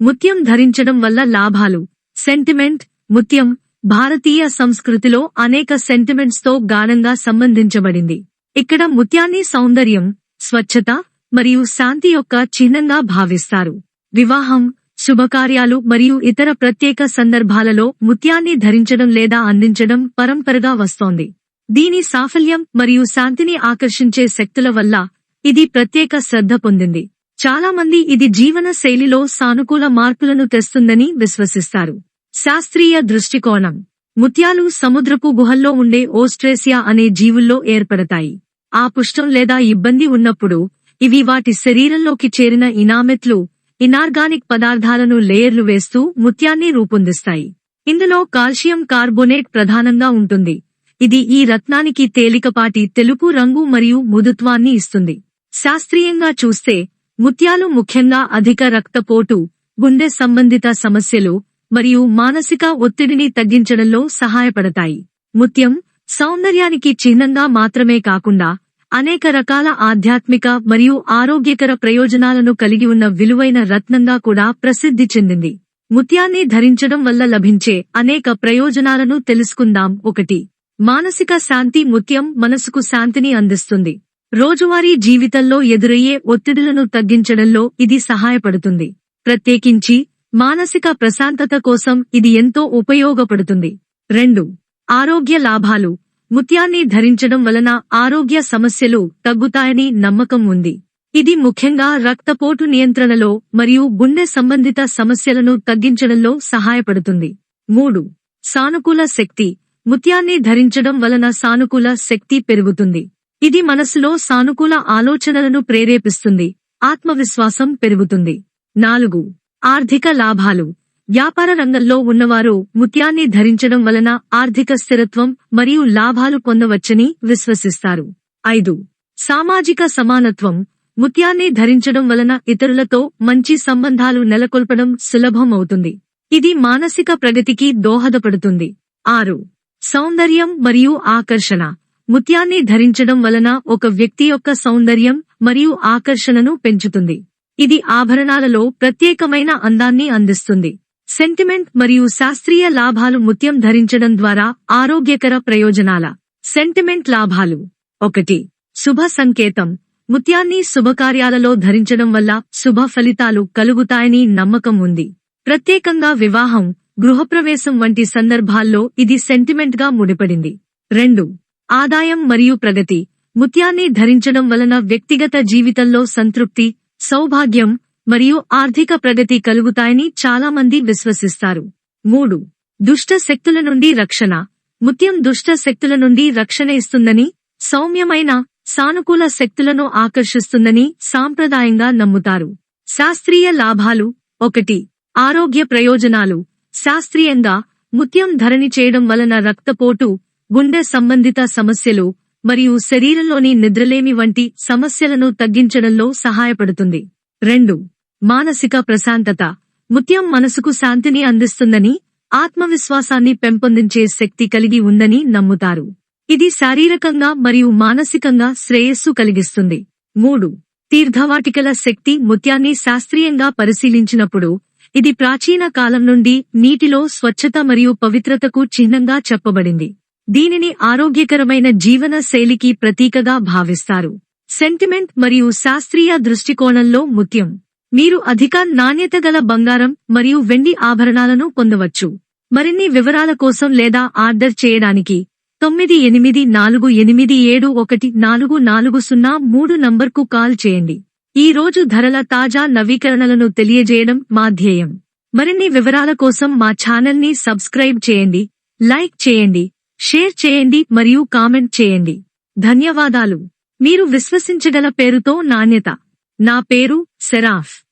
ముత్యం ధరించడం వల్ల లాభాలు. సెంటిమెంట్ ముత్యం భారతీయ సంస్కృతిలో అనేక సెంటిమెంట్స్తో గాఢంగా సంబంధించబడింది. ఇక్కడ ముత్యాన్ని సౌందర్యం స్వచ్ఛత మరియు శాంతి యొక్క చిహ్నంగా భావిస్తారు. వివాహం శుభకార్యాలు మరియు ఇతర ప్రత్యేక సందర్భాలలో ముత్యాన్ని ధరించడం లేదా అందించడం పరంపరగా వస్తోంది. దీని సాఫల్యం మరియు శాంతిని ఆకర్షించే శక్తుల వల్ల ఇది ప్రత్యేక శ్రద్ధ పొందింది. చాలా మంది ఇది జీవన శైలిలో సానుకూల మార్పులను తెస్తుందని విశ్వసిస్తారు. శాస్త్రీయ దృష్టికోణం. ముత్యాలు సముద్రపు గుహల్లో ఉండే ఓస్ట్రేసియా అనే జీవుల్లో ఏర్పడతాయి. ఆ పుష్టం లేదా ఇబ్బంది ఉన్నప్పుడు ఇవి వాటి శరీరంలోకి చేరిన ఇనామెట్లు ఇనార్గానిక్ పదార్థాలను లేయర్లు వేస్తూ ముత్యాన్ని రూపొందిస్తాయి. ఇందులో కాల్షియం కార్బోనేట్ ప్రధానంగా ఉంటుంది. ఇది ఈ రత్నానికి తేలికపాటి తెలుపు రంగు మరియు మృదుత్వాన్ని ఇస్తుంది. శాస్త్రీయంగా చూస్తే ముత్యాలు ముఖ్యంగా అధిక రక్తపోటు గుండె సంబంధిత సమస్యలు మరియు మానసిక ఒత్తిడిని తగ్గించడంలో సహాయపడతాయి. ముత్యం సౌందర్యానికి చిహ్నంగా మాత్రమే కాకుండా అనేక రకాల ఆధ్యాత్మిక మరియు ఆరోగ్యకర ప్రయోజనాలను కలిగి ఉన్న విలువైన రత్నంగా కూడా ప్రసిద్ధి చెందింది. ముత్యాన్ని ధరించడం వల్ల లభించే అనేక ప్రయోజనాలను తెలుసుకుందాం. ఒకటి మానసిక శాంతి ముత్యం మనసుకు శాంతిని అందిస్తుంది. రోజువారీ జీవితంలో ఎదురయ్యే ఒత్తిడులను తగ్గించడంలో ఇది సహాయపడుతుంది. ప్రత్యేకించి మానసిక ప్రశాంతత కోసం ఇది ఎంతో ఉపయోగపడుతుంది. రెండు ఆరోగ్య లాభాలు. ముత్యాన్ని ధరించడం వలన ఆరోగ్య సమస్యలు తగ్గుతాయని నమ్మకం ఉంది. ఇది ముఖ్యంగా రక్తపోటు నియంత్రణలో మరియు గుండె సంబంధిత సమస్యలను తగ్గించడంలో సహాయపడుతుంది. మూడు సానుకూల శక్తి. ముత్యాన్ని ధరించడం వలన సానుకూల శక్తి పెరుగుతుంది. ఇది మనసులో సానుకూల ఆలోచనలను ప్రేరేపిస్తుంది. ఆత్మవిశ్వాసం పెరుగుతుంది. నాలుగు. ఆర్థిక లాభాలు. వ్యాపార రంగంలో ఉన్నవారు ముత్యాన్ని ధరించడం వలన ఆర్థిక స్థిరత్వం మరియు లాభాలు పొందవచ్చని విశ్వసిస్తారు. ఐదు. సామాజిక సమానత్వం. ముత్యాన్ని ధరించడం వలన ఇతరులతో మంచి సంబంధాలు నెలకొల్పడం సులభం అవుతుంది. ఇది మానసిక ప్రగతికి దోహదపడుతుంది. ఆరు. సౌందర్యం మరియు ఆకర్షణ. ముత్యాన్ని ధరించడం వలన ఒక వ్యక్తి యొక్క సౌందర్యం మరియు ఆకర్షణను పెంచుతుంది. ఇది ఆభరణాలలో ప్రత్యేకమైన అందాన్ని అందిస్తుంది. సెంటిమెంట్ మరియు శాస్త్రీయ లాభాలు ముత్యం ధరించడం ద్వారా ఆరోగ్యకర ప్రయోజనాల. సెంటిమెంట్ లాభాలు. ఒకటి. శుభ సంకేతం. ముత్యాన్ని శుభకార్యాలలో ధరించడం వల్ల శుభ ఫలితాలు కలుగుతాయని నమ్మకం ఉంది. ప్రత్యేకంగా వివాహం గృహప్రవేశం వంటి సందర్భాల్లో ఇది సెంటిమెంట్గా ముడిపడింది. రెండు. ఆదాయం మరియు ప్రగతి ముత్యాన్ని ధరించడం వలన వ్యక్తిగత జీవితంలో సంతృప్తి సౌభాగ్యం మరియు ఆర్థిక ప్రగతి కలుగుతాయని చాలా మంది విశ్వసిస్తారు. మూడు దుష్ట శక్తుల నుండి రక్షణ. ముత్యం దుష్ట శక్తుల నుండి రక్షణ ఇస్తుందని సౌమ్యమైన సానుకూల శక్తులను ఆకర్షిస్తుందని సాంప్రదాయంగా నమ్ముతారు. శాస్త్రీయ లాభాలు. ఒకటి ఆరోగ్య ప్రయోజనాలు. శాస్త్రీయంగా ముత్యం ధరణి చేయడం వలన రక్తపోటు గుండె సంబంధిత సమస్యలు మరియు శరీరంలోని నిద్రలేమి వంటి సమస్యలను తగ్గించడంలో సహాయపడుతుంది. రెండు మానసిక ప్రశాంతత. ముత్యం మనసుకు శాంతిని అందిస్తుందని ఆత్మవిశ్వాసాన్ని పెంపొందించే శక్తి కలిగి ఉందని నమ్ముతారు. ఇది శారీరకంగా మరియు మానసికంగా శ్రేయస్సు కలిగిస్తుంది. మూడు తీర్థవాటికల శక్తి ముత్యాన్ని శాస్త్రీయంగా పరిశీలించినప్పుడు ఇది ప్రాచీన కాలం నుండి నీటిలో స్వచ్ఛత మరియు పవిత్రతకు చిహ్నంగా చెప్పబడింది. దీనిని ఆరోగ్యకరమైన జీవన శైలికి ప్రతీకగా భావిస్తారు. సెంటిమెంట్ మరియు శాస్త్రీయ దృష్టికోణంలో ముత్యం మీరు అధిక నాణ్యత గల బంగారం మరియు వెండి ఆభరణాలను పొందవచ్చు. మరిన్ని వివరాల కోసం లేదా ఆర్డర్ చేయడానికి తొమ్మిది ఎనిమిది నాలుగు ఎనిమిది ఏడు ఒకటి నాలుగు నాలుగు సున్నా మూడు నంబర్కు కాల్ చేయండి. ఈ రోజు ధరల తాజా నవీకరణలను తెలియజేయడం మా ధ్యేయం. మరిన్ని వివరాల కోసం మా ఛానల్ని సబ్స్క్రైబ్ చేయండి లైక్ చేయండి షేర్ చేయండి మరియు కామెంట్ చేయండి. ధన్యవాదాలు. మీరు విశ్వసించగల పేరుతో నాణ్యత. నా పేరు సెరాఫ్.